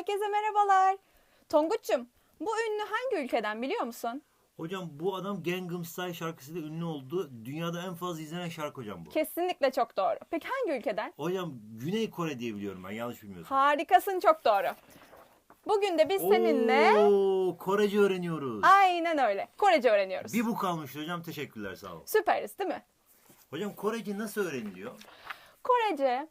Herkese merhabalar. Tonguç'um, bu ünlü hangi ülkeden biliyor musun? Hocam bu adam Gangnam Style şarkısıyla ünlü oldu. Dünyada en fazla izlenen şarkı hocam bu. Kesinlikle çok doğru. Peki hangi ülkeden? Hocam Güney Kore diye biliyorum ben yanlış bilmiyorsam. Harikasın, çok doğru. Bugün de biz seninle Oo, Korece öğreniyoruz. aynen öyle. Korece öğreniyoruz. Bir bu kalmış hocam teşekkürler sağ olun. Süperiz değil mi? Hocam Korece nasıl öğreniliyor? Korece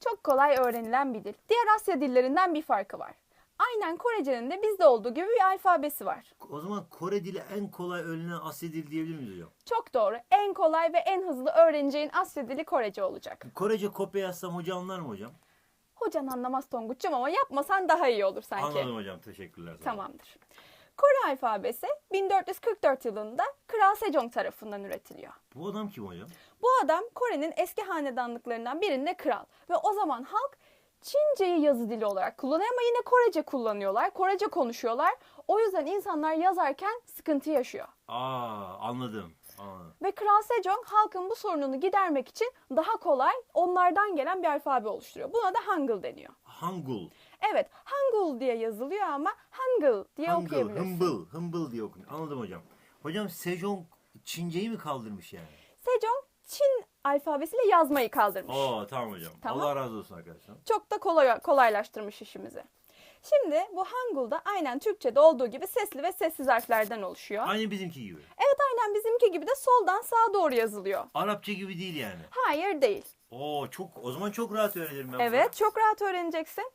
çok kolay öğrenilen bir dil. Diğer Asya dillerinden bir farkı var. Aynen Korece'nin de bizde olduğu gibi bir alfabesi var. O zaman Kore dili en kolay öğrenilen Asya dili diyebilir miyiz hocam? Çok doğru. En kolay ve en hızlı öğreneceğin Asya dili Korece olacak. Korece kopya yazsam hoca anlar mı hocam? Hocan anlamaz Tonguç'um ama yapmasan daha iyi olur sanki. Anladım hocam teşekkürler. Tamamdır. Kore alfabesi 1444 yılında Kral Sejong tarafından üretiliyor. Bu adam kim hocam? Bu adam Kore'nin eski hanedanlıklarından birinde kral ve o zaman halk Çince'yi yazı dili olarak kullanıyor ama yine Korece kullanıyorlar. Korece konuşuyorlar. O yüzden insanlar yazarken sıkıntı yaşıyor. Aa anladım. anladım. Ve Kral Sejong halkın bu sorununu gidermek için daha kolay onlardan gelen bir alfabe oluşturuyor. Buna da Hangul deniyor. Hangul. Evet, Hangul diye yazılıyor ama Hangul diye Hangul, okuyabilirsin. hımbıl, hımbıl diye okunuyor. Anladım hocam. Hocam Sejong Çince'yi mi kaldırmış yani? Sejong Çin alfabesiyle yazmayı kaldırmış. Oo tamam hocam. Tamam. Allah razı olsun arkadaşlar. Çok da kolay, kolaylaştırmış işimizi. Şimdi bu Hangul'da aynen Türkçe'de olduğu gibi sesli ve sessiz harflerden oluşuyor. Aynı bizimki gibi. Evet aynen bizimki gibi de soldan sağa doğru yazılıyor. Arapça gibi değil yani. Hayır değil. Oo çok o zaman çok rahat öğrenirim ben. Evet çok rahat öğreneceksin.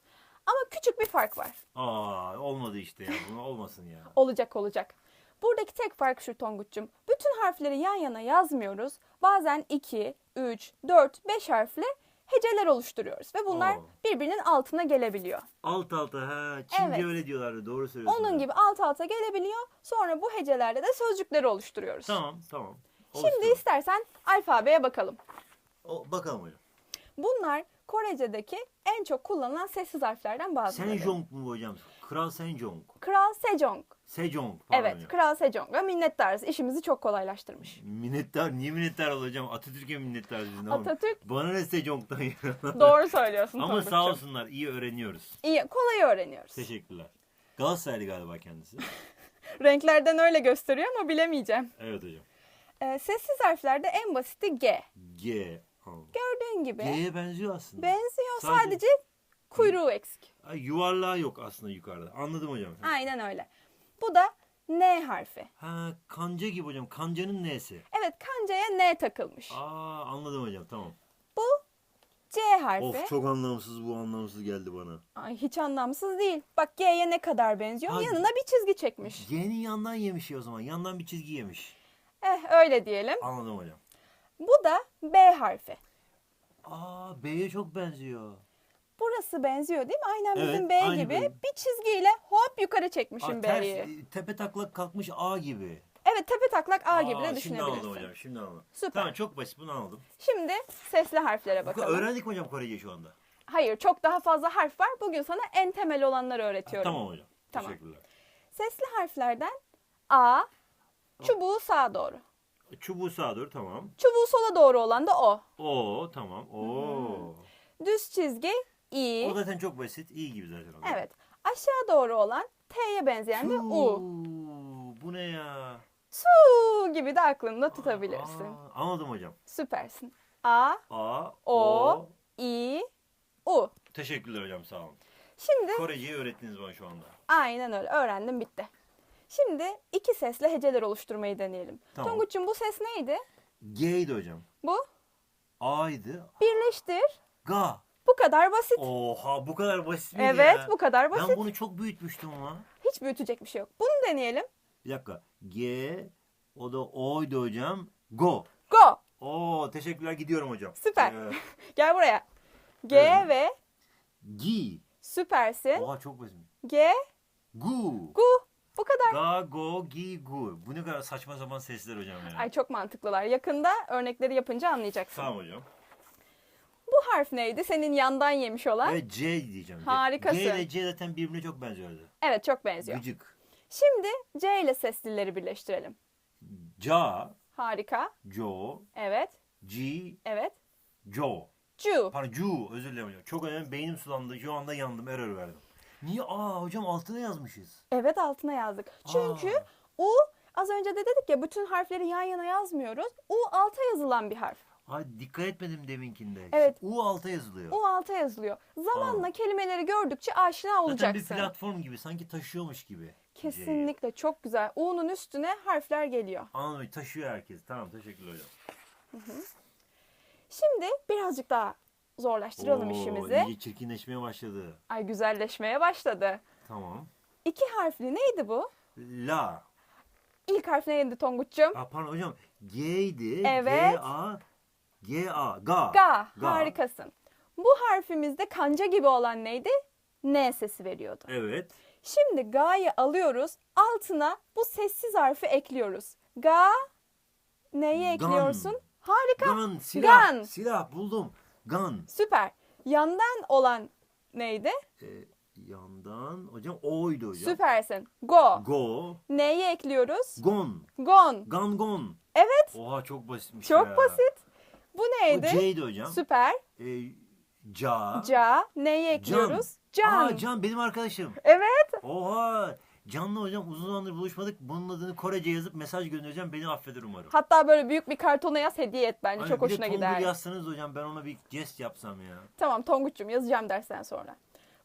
Ama küçük bir fark var. Aa olmadı işte ya. Bunu olmasın ya. Olacak olacak. Buradaki tek fark şu Tonguç'um. Bütün harfleri yan yana yazmıyoruz. Bazen 2, 3, 4, 5 harfli heceler oluşturuyoruz. Ve bunlar Oo. birbirinin altına gelebiliyor. Alt alta ha. Çince Evet. öyle diyorlardı. Doğru söylüyorsun. Onun gibi alt alta gelebiliyor. Sonra bu hecelerde de sözcükleri oluşturuyoruz. Tamam tamam. Şimdi Oluşturun. istersen alfabeye bakalım. O, bakalım hocam. Bunlar Korece'deki en çok kullanılan sessiz harflerden bazıları. Senjong mu hocam? Kral Senjong. Kral Sejong. Sejong. Pardon Evet, hocam. Kral Sejong'a minnettarız. İşimizi çok kolaylaştırmış. Minnettar. Niye minnettar olacağım? Atatürk'e minnettar biz. ne yapalım? Atatürk Bana ne Sejong'dan ya? doğru söylüyorsun Ama sağ olsunlar. iyi öğreniyoruz. İyi, kolay öğreniyoruz. Teşekkürler. Galatasaraylı galiba kendisi. Renklerden öyle gösteriyor ama bilemeyeceğim. Evet hocam. Ee, sessiz harflerde en basiti G. G. Gördüğün gibi G'ye benziyor aslında. benziyor Sadece- sadece kuyruğu eksik. Ay, yuvarlağı yok aslında yukarıda. Anladım hocam. Aynen öyle. Bu da N harfi. Ha kanca gibi hocam. Kancanın nesi? Evet kancaya N takılmış. Aa anladım hocam tamam. Bu C harfi. Of çok anlamsız bu anlamsız geldi bana. Ay hiç anlamsız değil. Bak G'ye ne kadar benziyor. Hadi. Yanına bir çizgi çekmiş. G'nin yandan yemiş ya o zaman. Yandan bir çizgi yemiş. Eh öyle diyelim. Anladım hocam. Bu da B harfi. Aa B'ye çok benziyor. Burası benziyor değil mi? Aynen bizim Evet, B aynı gibi. benim. Bir çizgiyle hop yukarı çekmişim Aa, ters, B'yi. tepe taklak kalkmış A gibi. Evet tepe taklak A gibi de Şimdi düşünebilirsin. anladım hocam. Şimdi anladım. Süper. Tamam çok basit bunu anladım. Şimdi sesli harflere bakalım. Öğrendik mi hocam Korece şu anda? Hayır çok daha fazla harf var. Bugün sana en temel olanları öğretiyorum. Tamam hocam. Tamam. Teşekkürler. Sesli harflerden A, çubuğu sağa doğru. Çubuğu sağa doğru tamam. Çubuğu sola doğru olan da O. O tamam. Oo. Düz çizgi İ. O zaten çok basit. İyi gibi zaten. o. Evet. Aşağı doğru olan T'ye benzeyen de U. Bu ne ya? Su gibi de aklında tutabilirsin. Aa, anladım hocam. Süpersin. A, A, O, O. İ, U. Teşekkürler hocam sağ olun. Şimdi Koreceyi öğrettiniz bana şu anda. aynen öyle öğrendim bitti. Şimdi iki sesle heceler oluşturmayı deneyelim. Tamam. Tonguç'un bu ses neydi? G'ydi hocam. Bu. A'ydı. Birleştir. Ga. Bu kadar basit. Oha bu kadar basit miydi evet ya? bu kadar basit. Ben bunu çok büyütmüştüm ama. Hiç büyütecek bir şey yok. Bunu deneyelim. Bir dakika. G. O da O'ydu hocam. Go. Go. Oo teşekkürler gidiyorum hocam. Süper. Ee, Gel buraya. G Evet. ve gi. süpersin. Oha çok basit. G, Gu. gu. Bu kadar. Ga, go, gi, gu. Bu ne kadar saçma sapan sesler hocam ya. Ay çok mantıklılar. Yakında örnekleri yapınca anlayacaksın. Tamam hocam. Bu harf neydi? Senin yandan yemiş olan. Evet C diyeceğim. Harikasın. G ile C zaten birbirine çok benziyordu. Evet çok benziyor. Gıcık. Şimdi C ile seslileri birleştirelim. Ca, Harika. Jo, Evet. G, Evet. Jo. Cu. Pardon Cu özür dilerim hocam. Çok önemli beynim sulandı. Şu anda yandım error verdim. Niye? Aa hocam altına yazmışız. Evet altına yazdık. Çünkü Aa. U az önce de dedik ya bütün harfleri yan yana yazmıyoruz. U alta yazılan bir harf. Ay dikkat etmedim deminkinde. Evet. U alta yazılıyor. U alta yazılıyor. Zamanla kelimeleri gördükçe aşina Zaten bir olacaksın. platform gibi sanki taşıyormuş gibi. C'yi. Kesinlikle çok güzel. U'nun üstüne harfler geliyor. Anladım taşıyor herkes. Tamam teşekkürler hocam. Şimdi birazcık daha zorlaştıralım Oo, işimizi. iyice çirkinleşmeye başladı. Ay güzelleşmeye başladı. Tamam. İki harfli neydi bu? La. İlk harf neydi Tonguç'cum? Aa, pardon hocam. G'ydi. Evet. G A G A Ga. Ga. Harikasın. Bu harfimizde kanca gibi olan neydi? N sesi veriyordu. Evet. Şimdi Ga'yı alıyoruz. Altına bu sessiz harfi ekliyoruz. Ga. Neyi Gan. ekliyorsun? Harika. Gun. Silah. Gun. Silah buldum. Gun. Süper. Yandan olan neydi? Ee, yandan hocam O'ydu hocam. Süpersin. Go. Go. Neyi ekliyoruz? Gon. Gon. Gun gon. Evet. Oha çok basitmiş Çok ya. basit. Bu Bu neydi? C'ydi hocam. Süper. Ee, ca. Ca. Neyi ekliyoruz? Can. Aa Can benim arkadaşım. Evet. Oha. Can'la hocam uzun zamandır buluşmadık. Bunun adını Korece yazıp mesaj göndereceğim. Beni affeder umarım. Hatta böyle büyük bir kartona yaz hediye et bence. Ay, Çok bir de hoşuna Tongur gider. yazsanız hocam ben ona bir jest yapsam ya. Tamam Tonguç'cum yazacağım dersten sonra.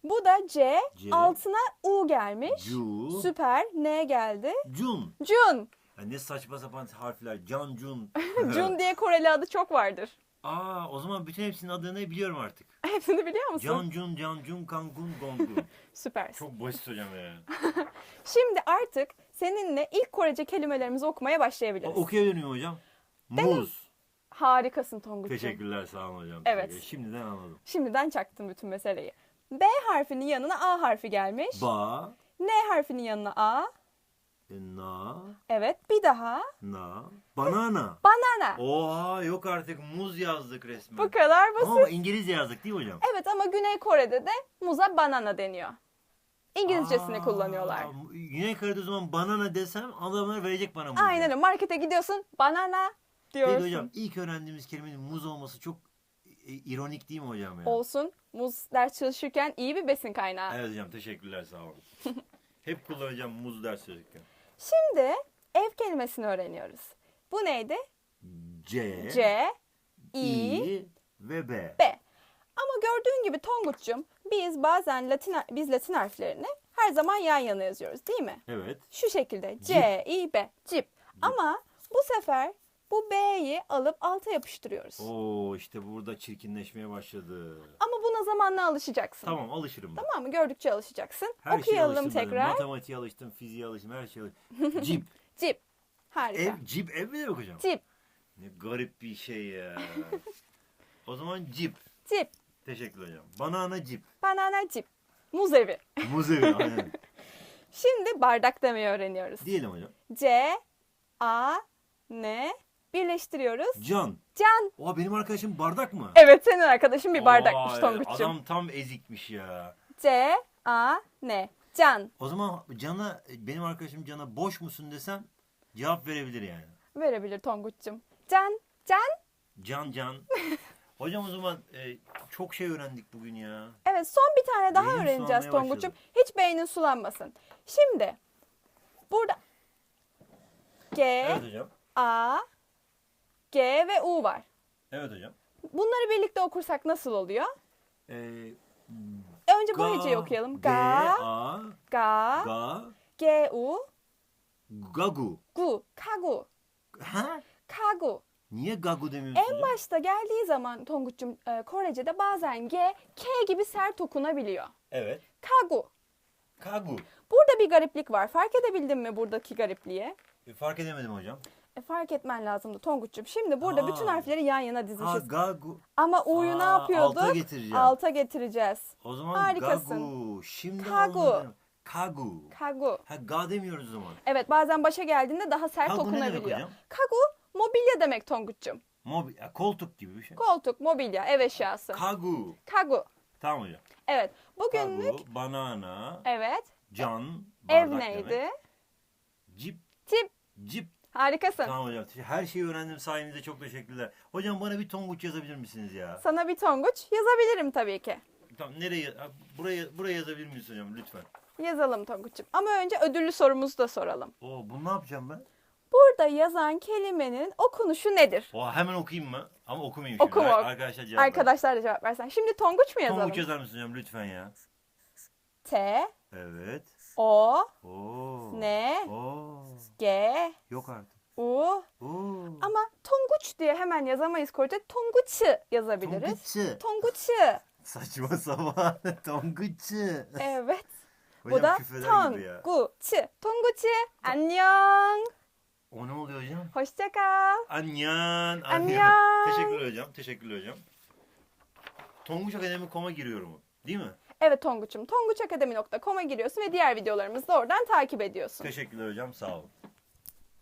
Bu da C. C. Altına U gelmiş. Cu. Süper. N geldi. Cun. Jun. Ya ne saçma sapan harfler. Can Cun. Jun diye Koreli adı çok vardır. Aa o zaman bütün hepsinin adını biliyorum artık. Hepsini biliyor musun? Can Cun, Can Cun, Kangun, Gongun. Süpersin. Çok basit hocam ya. Şimdi artık seninle ilk Korece kelimelerimizi okumaya başlayabiliriz. Okuyabilir miyim hocam? Muz. Harikasın Tonguç'cum. Teşekkürler sağ olun hocam. Evet. Teşekkür- Şimdiden anladım. Şimdiden çaktın bütün meseleyi. B harfinin yanına A harfi gelmiş. Ba, N harfinin yanına A. e, na, Evet bir daha. na, banana. Banana. Oha yok artık muz yazdık resmen. Bu kadar basit. Ama İngilizce yazdık değil mi hocam? Evet ama Güney Kore'de de muza banana deniyor. İngilizcesini Aa, kullanıyorlar. Güney Kore'de o zaman banana desem adamlar verecek bana muzu. Aynen öyle. Markete gidiyorsun banana diyorsun. Peki hocam ilk öğrendiğimiz kelimenin muz olması çok e, ironik değil mi hocam ya? Olsun. Muz ders çalışırken iyi bir besin kaynağı. Evet hocam teşekkürler sağ olun. Hep kullanacağım muz ders çalışırken. Şimdi ev kelimesini öğreniyoruz. Bu neydi? C, C, I, I ve B. B. Ama gördüğün gibi Tonguç'cum biz bazen Latin biz Latin harflerini her zaman yan yana yazıyoruz değil mi? Evet. Şu şekilde C, I, B, cip. Ama bu sefer bu B'yi alıp alta yapıştırıyoruz. Oo işte burada çirkinleşmeye başladı. Ama zamanla alışacaksın. Tamam alışırım ben. Tamam mı? Gördükçe alışacaksın. Her şeye Okuyalım alıştım ben. tekrar. Matematiğe alıştım, fiziğe alıştım, her şeye alıştım. Cip. Cip. Harika. ev, cip ev mi demek hocam? Cip. Ne garip bir şey ya. o zaman cip. Cip. Teşekkür hocam. Banana cip. Banana cip. Muz evi. Muz evi aynen. Şimdi bardak demeyi öğreniyoruz. Diyelim hocam. C, A, N birleştiriyoruz. Can. Can. Oha benim arkadaşım bardak mı? Evet senin arkadaşın bir bardakmış Vay, Tonguç'cum. Adam tam ezikmiş ya. C, A, N. Can. O zaman Can'a benim arkadaşım Can'a boş musun desem cevap verebilir yani. Verebilir Tonguç'cum. Can. Can. Can Can. Hocam o zaman e, çok şey öğrendik bugün ya. Evet son bir tane daha Beynim öğreneceğiz sulanmaya Tonguç'um. başladı. Hiç beynin sulanmasın. Şimdi burada G, Evet hocam. A, G ve U var. Evet hocam. Bunları birlikte okursak nasıl oluyor? Ee, Önce bu ga, heceyi okuyalım. Ga, A, ga, Ga, G, U, Gagu. gu, kagu, Ha? kagu. Niye Gagu demiyorsun En hocam? başta geldiği zaman Tonguç'cum e, Korece'de bazen G, K gibi sert okunabiliyor. Evet. Kagu. Kagu. Burada bir gariplik var. Fark edebildin mi buradaki garipliği? E, fark edemedim hocam. E, fark etmen lazımdı Tonguç'cum. Şimdi burada Ha. bütün harfleri yan yana Ha dizmişiz. Gagu. Ama U'yu ne Aa, yapıyorduk? alta getireceğim. Alta getireceğiz. O zaman Harikasın. Gagu. Şimdi Kagu. anladım. Kagu. Kagu. Ha ga demiyoruz o zaman. Evet bazen başa geldiğinde daha sert Kagu ne demek okunabiliyor. hocam? Kagu mobilya demek Tonguç'cum. Mobil, ya, koltuk gibi bir şey. Koltuk, mobilya, ev eşyası. Kagu. Kagu. Tamam hocam. Evet. Bugünlük Kagu, banana, evet. can, Ev neydi? demek. Cip, Tip. Harikasın. Tamam hocam. Her şeyi öğrendim sayenizde çok teşekkürler. Hocam bana bir tonguç yazabilir misiniz ya? Sana bir tonguç yazabilirim tabii ki. Tamam nereye? Buraya buraya yazabilir miyiz hocam lütfen? Yazalım Tonguç'um. Ama önce ödüllü sorumuzu da soralım. Oo bunu ne yapacağım ben? Burada yazan kelimenin okunuşu nedir? Oo hemen okuyayım mı? Ama okumayayım Okuma. şimdi. Ar- Arkadaşlar cevap ver. Arkadaşlar da cevap versen. Şimdi Tonguç mu yazalım? Tonguç yazar mısın hocam lütfen ya? T, Evet. O, Oo. N, Oo. G, Yok artık. U. Oo. Ama Tonguç diye hemen yazamayız Korece. Tonguç'ı yazabiliriz. Tonguç'ı. Tonguç'ı. Saçma sapan. Tonguç'ı. Evet. Bu da. Tonguç'ı. Tonguç'ı. Annyeong. O ne oluyor hocam? Hoşça kal. Anyan. Anyan. Teşekkürler hocam. Teşekkürler hocam. Tonguç Akademi.com'a giriyorum. Değil mi? Evet Tonguç'um. Tonguçakademi.com'a giriyorsun ve diğer videolarımızı da oradan takip ediyorsun. Teşekkürler hocam. Sağ olun.